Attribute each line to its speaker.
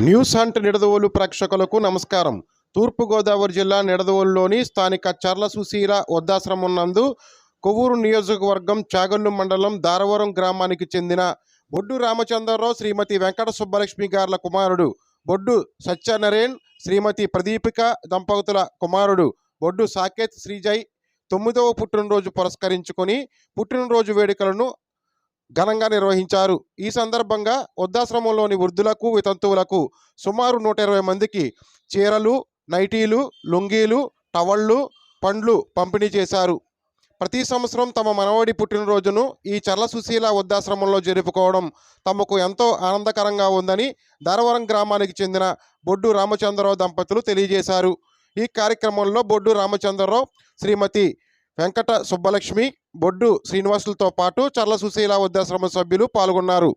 Speaker 1: News hunt Nidadavolu ప్రేక్షకులకు నమస్కారం. తూర్పుగోదావరి జిల్లా నిడదవోలులోని స్థానిక చర్ల సుశీల వృద్ధాశ్రమం నందు కొవ్వూరు నియోజకవర్గం చాగల్లు మండలం దారవరం గ్రామానికి చెందిన బొడ్డు రామచంద్రరావు శ్రీమతి వెంకట సుబ్బలక్ష్మి గార్ల కుమారుడు బొడ్డు సత్యనరేన్ శ్రీమతి ప్రదీపిక దంపతుల కుమారుడు బొడ్డు సాకేత్ శ్రీజయ్ తొమ్మిదవ పుట్టినరోజు పురస్కరించుకొని పుట్టినరోజు వేడుకలను ఘనంగా నిర్వహించారు. ఈ సందర్భంగా వృద్ధాశ్రమంలోని వృద్ధులకు వితంతువులకు సుమారు నూట ఇరవై మందికి చీరలు నైటీలు లుంగీలు టవళ్ళు పండ్లు పంపిణీ చేశారు. ప్రతి సంవత్సరం తమ మనవడి పుట్టినరోజును ఈ చర్ల సుశీల వృద్ధాశ్రమంలో జరుపుకోవడం తమకు ఎంతో ఆనందకరంగా ఉందని ధారవరం గ్రామానికి చెందిన బొడ్డు రామచంద్రరావు దంపతులు తెలియజేశారు. ఈ కార్యక్రమంలో బొడ్డు రామచంద్రరావు శ్రీమతి వెంకట సుబ్బలక్ష్మి బొడ్డు శ్రీనివాసులతో పాటు చర్ల సుశీల వృద్ధాశ్రమ సభ్యులు పాల్గొన్నారు.